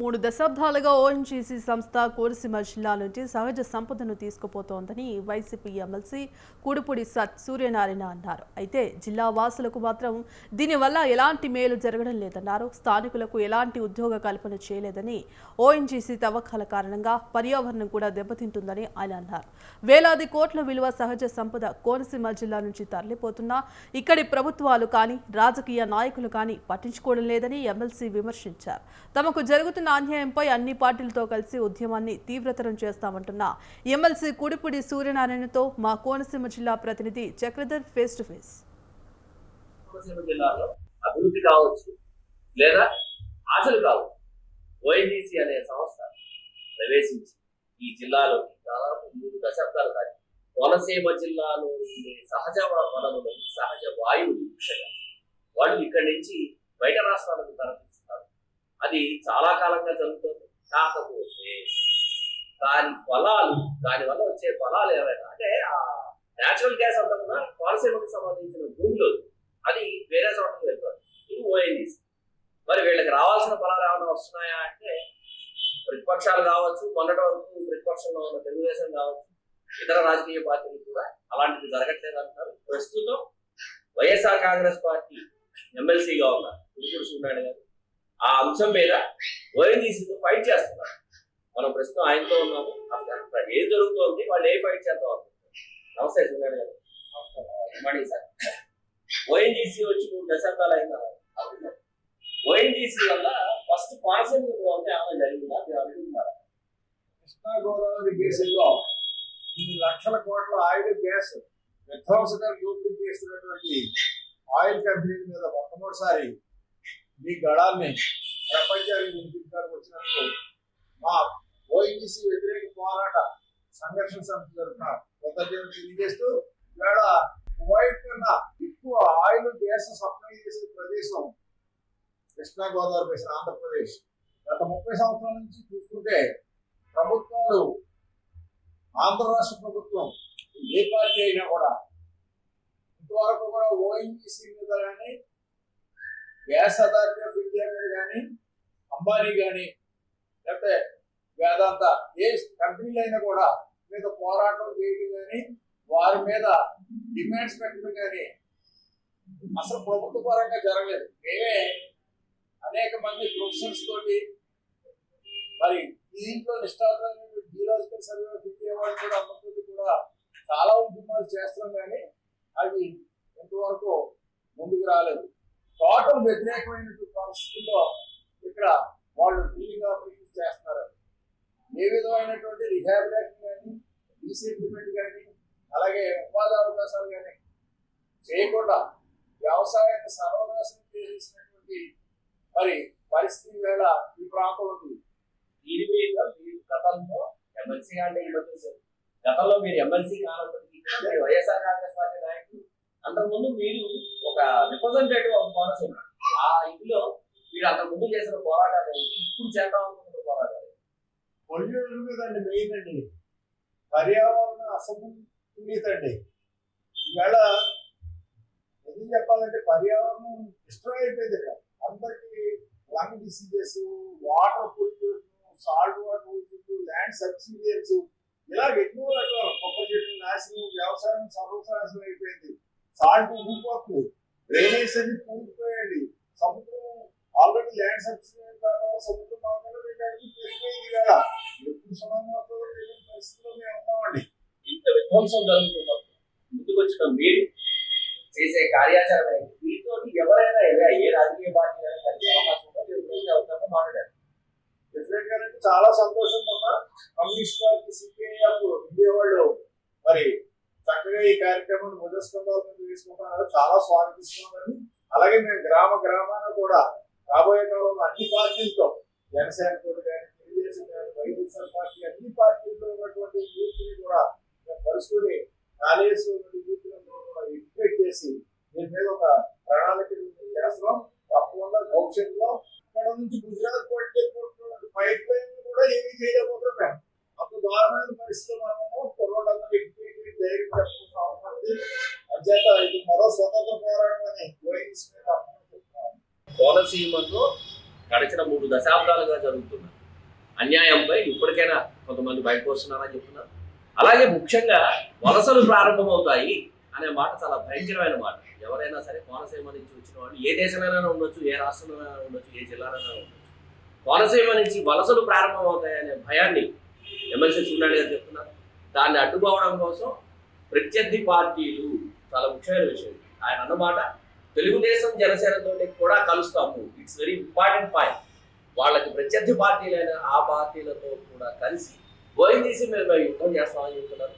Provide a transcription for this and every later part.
మూడు దశాబ్దాలుగా ఓఎన్జీసీ సంస్థ కోనసీమ జిల్లా నుంచి సహజ సంపదను తీసుకుపోతోందని వైసీపీ ఎమ్మెల్సీ కూడుపూడి సత్ సూర్యనారాయణ అన్నారు. అయితే జిల్లా వాసులకు మాత్రం దీనివల్ల ఎలాంటి మేలు జరగడం లేదన్నారు. స్థానికులకు ఎలాంటి ఉద్యోగ కల్పన చేయలేదని ఓఎన్జీసీ తవ్వకాల కారణంగా పర్యావరణం కూడా దెబ్బతింటుందని ఆయన అన్నారు. వేలాది కోట్ల విలువ సహజ సంపద కోనసీమ జిల్లా నుంచి తరలిపోతున్నా ఇక్కడి ప్రభుత్వాలు కానీ రాజకీయ నాయకులు కానీ పట్టించుకోవడం లేదని ఎమ్మెల్సీ విమర్శించారు. తమకు జరుగుతున్న అన్యాయంపై అన్ని పార్టీలతో కలిసి ఉద్యమాన్ని తీవ్రతరం చేస్తామంటున్న. ఎమ్మెల్సీ కుడిపుడి సూర్యనారాయణతో మా కోనసీమ జిల్లా ప్రతినిధి చక్రధర్ ఫేస్ టు ఫేస్. అభివృద్ధి కావచ్చు లేదా ఆశలు కావచ్చు ఓఎన్జీసీ అనే సంస్థ ప్రవేశించి ఈ జిల్లాలో దాదాపు మూడు దశాబ్దాలు దాటి కోనసీమ జిల్లాలో ఉండే సహజ వనరులు సహజ వాయువు వాళ్ళు ఇక్కడి నుంచి బయట రాష్ట్రాలకు తరలిస్తారు అది చాలా కాలంగా జరుగుతుంది. కాకపోతే దాని ఫలాలు దాని వల్ల వచ్చే ఫలాలు ఏమైనా అంటే ఆ న్యాచురల్ గ్యాస్ అంతా కూడా కోనసీమకు సంబంధించిన భూమిలో అది వేరే చోటకి వెళ్తారు ఇది ఓఎన్జీసీ మరి వీళ్ళకి రావాల్సిన ఫలాలు ఏమైనా వస్తున్నాయా అంటే ప్రతిపక్షాలు కావచ్చు మొన్నటి వరకు ప్రతిపక్షంలో ఉన్న తెలుగుదేశం కావచ్చు ఇతర రాజకీయ పార్టీలు కూడా అలాంటిది జరగట్లేదు అంటారు. ప్రస్తుతం వైఎస్ఆర్ కాంగ్రెస్ పార్టీ ఎమ్మెల్సీగా ఉన్నారు. గురుకుడు సూర్యనారాయణ గారు. ఆ అంశం మీద ఓఎన్జీసీతో ఫైట్ చేస్తున్నారు. మనం ప్రస్తుతం ఆయనతో ఉన్నాము. అసలు అక్కడ ఏం జరుగుతోంది? వాళ్ళు ఏ ఫైట్ చేద్దాం అనుకుంటున్నారు? నమస్తే సూర్యనారాయణ గారు. Morning sir. ఓఎన్జీసీ వచ్చి మూడు దశాబ్దాలు అయిందా? ఓఎన్జీసీ వల్ల ఫస్ట్ కోనసీమ ఉంటే ఏమైనా జరిగిందా? మీరు అనుకుంటున్నారా? కృష్ణా గోదావరి కేసుల్లో ఇన్ని లక్షల కోట్ల ఆయిల్ గ్యాస్ విధ్వంసకర దోపిడీ చేస్తున్నటువంటి ఆయిల్ కంపెనీల మీద మొట్టమొదటిసారి మీ గడాన్ని ప్రపంచానికి వినిపించడానికి వచ్చినప్పుడు మా ఓఎన్జీసీ వ్యతిరేక పోరాట సంఘర్షణ సమితి తరఫున కృతజ్ఞతలు తెలియజేస్తూ ఇవాళ కువైట్ కన్నా ఎక్కువ ఆయిల్ గ్యాస్ సప్లై చేసే ప్రదేశం కృష్ణా గోదావరి ప్రదేశం ఆంధ్రప్రదేశ్. గత ముప్పై సంవత్సరాల నుంచి చూసుకుంటే ప్రభుత్వాలు ఆంధ్ర రాష్ట్ర ప్రభుత్వం ఏ పార్టీ అయినా కూడా ఇంతవరకు కూడా ఓఎన్జీసీ మీద కానీ గ్యాస్ అథారిటీ ఆఫ్ ఇండియా మీద కానీ అంబానీ కానీ లేకపోతే వేదాంత ఏ కంపెనీలు అయినా కూడా మీద పోరాటం చేయడం కానీ వారి మీద డిమాండ్స్ పెట్టడం కానీ అసలు ప్రభుత్వ పరంగా జరగలేదు. మేమే అనేక మంది ప్రొఫెసర్స్ తోటి మరి దీంట్లో నిష్ఠాతులైన జియోలాజికల్ సర్వే ఆఫ్ ఇండియా వాళ్ళు కూడా అందరితో కూడా చాలా ఉద్యమాలు చేస్తున్నాం కానీ అవి ఇంతవరకు ముందుకు రాలేదు. టోటల్ వ్యతిరేకమైనటువంటి పరిస్థితుల్లో ఇక్కడ వాళ్ళు డ్రిల్లింగ్ ఆపరేషన్స్ చేస్తున్నారు. ఏ విధమైనటువంటి రిహాబిలేషన్ కానీ రీసెటిల్మెంట్ కానీ అలాగే ఉపాధి అవకాశాలు కానీ చేయకుండా వ్యవసాయాన్ని సర్వనాశనం చేసేసినటువంటి మరి పరిస్థితి వేళ ఈ ప్రాంతం ఉంది. దీని మీద మీరు గతంలో ఎమ్మెల్సీ అంటే ఈ గతంలో మీరు ఎమ్మెల్సీ కానప్పటికీ వైఎస్ఆర్ కాంగ్రెస్ పార్టీ నాయకులు. అంతకుముందు మీరు ఒక రిప్రజెంటేటివ్ ఆఫ్ కోనసీమ ఆ ఇందులో అంత ముందు చేసిన పోరాటాలు ఇప్పుడు చేద్దాం అనుకుంటున్న పోరాటాలు పొల్యూషన్ మీద అండి మెయిన్ అండి పర్యావరణ అసమతుల్యత అండి ఈవేళ ఎందుకు చెప్పాలంటే పర్యావరణం డిస్ట్రాయ్ అయిపోయింది ఇక్కడ. అందరికి lung diseases water pollution salt water pollution land subsidence ఇలా ఎన్నో రకాల కొబ్బరి చెట్లు నాశనం వ్యవసాయం సర్వనాశనం అయిపోయింది. సాల్ట్ ఊగిపోతుంది డ్రైనేజ్ అన్ని సముద్రం ఆల్రెడీ ల్యాండ్ సబ్సిడీ కారణం సముద్రం మాత్రమే పెరిగిపోయింది కదా. ఎప్పుడు వస్తుందో తెలియని పరిస్థితిలో మేము ఉన్నామండి. ఇంత విధ్వంసం జరుగుతున్నప్పుడు ముందుకు వచ్చిన మీరు చేసే కార్యాచరణ? వీటితో ఎవరైనా ఏ- రాజకీయ పార్టీ కలిసే అవకాశం ఉందో? వెళ్తామో మాట్లాడారు. డెఫినెట్గా చాలా సంతోషం ఉన్న. కమ్యూనిస్ట్ పార్టీ సిపిఐఎఫ్ ఇండియా వాళ్ళు మరి ఈ కార్యక్రమాన్ని ముదస్కందాలను తీసుకుంటున్నారు చాలా స్వాగతిస్తున్నామని అలాగే మేము గ్రామ గ్రామాన కూడా రాబోయే కాలంలో అన్ని పార్టీలతో జనసేన తోటి కానీ తెలుగుదేశం కానీ వైఎస్ఆర్ పార్టీ అన్ని పార్టీలతో ఉన్నటువంటి యూత్ని కూడా మేము కలుసుకొని కాళేశ్వరం యూత్ కూడా ఎడ్యుకేట్ చేసి దీని మీద ఒక ప్రణాళిక చేస్తున్నాం. తప్పకుండా భవిష్యత్తులో ఇక్కడ నుంచి గుజరాత్ పట్టుకెళ్ళిపోతున్నటువంటి పైప్ లైన్ కూడా ఏమీ చేయలేకపోతున్నాం అప్పుడు అంత దారుణమైన పరిస్థితులు మనము కుర్రోళ్ళందరూ ఎడ్యుకేట్ ధైర్యం ఇది మరో స్వతంత్ర పోరాటం అని కోనసీమలో గడిచిన మూడు దశాబ్దాలుగా జరుగుతున్న అన్యాయంపై ఇప్పటికైనా కొంతమంది బయటకు వస్తున్నారని చెప్తున్నారు. అలాగే ముఖ్యంగా వలసలు ప్రారంభమవుతాయి అనే మాట చాలా భయంకరమైన మాట. ఎవరైనా సరే కోనసీమ నుంచి వచ్చిన వాళ్ళు ఏ దేశంలోనైనా ఉండొచ్చు ఏ రాష్ట్రంలోనైనా ఉండొచ్చు ఏ జిల్లాలోనైనా ఉండొచ్చు. కోనసీమ నుంచి వలసలు ప్రారంభమవుతాయనే భయాన్ని ఎమ్మెల్సీ చూడాలి అని చెప్తున్నారు. దాన్ని అడ్డుకోవడం కోసం ప్రత్యర్థి పార్టీలు చాలా ముఖ్యమైన విషయం. ఆయన అన్నమాట తెలుగుదేశం జనసేనతో కూడా కలుస్తాము. ఇట్స్ వెరీ ఇంపార్టెంట్ పాయింట్ వాళ్ళకి ప్రత్యర్థి పార్టీలైన ఆ పార్టీలతో కూడా కలిసి ఓఎన్జీసీ మీద యుద్ధం చేస్తామని చెప్తున్నారు.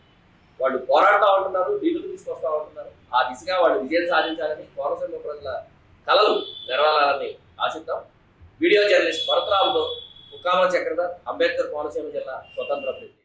వాళ్ళు పోరాడుతూ ఉంటున్నారు నిధులు తీసుకొస్తా ఉంటున్నారు. ఆ దిశగా వాళ్ళు విజయం సాధించాలని కోనసీమ ప్రజల కళలు నెరవేరాలని ఆశిద్దాం. వీడియో జర్నలిస్ట్ భరతరావుతో ముక్కామ చక్రధర్ అంబేద్కర్ కోనసీమ జిల్లా స్వతంత్ర ప్రతి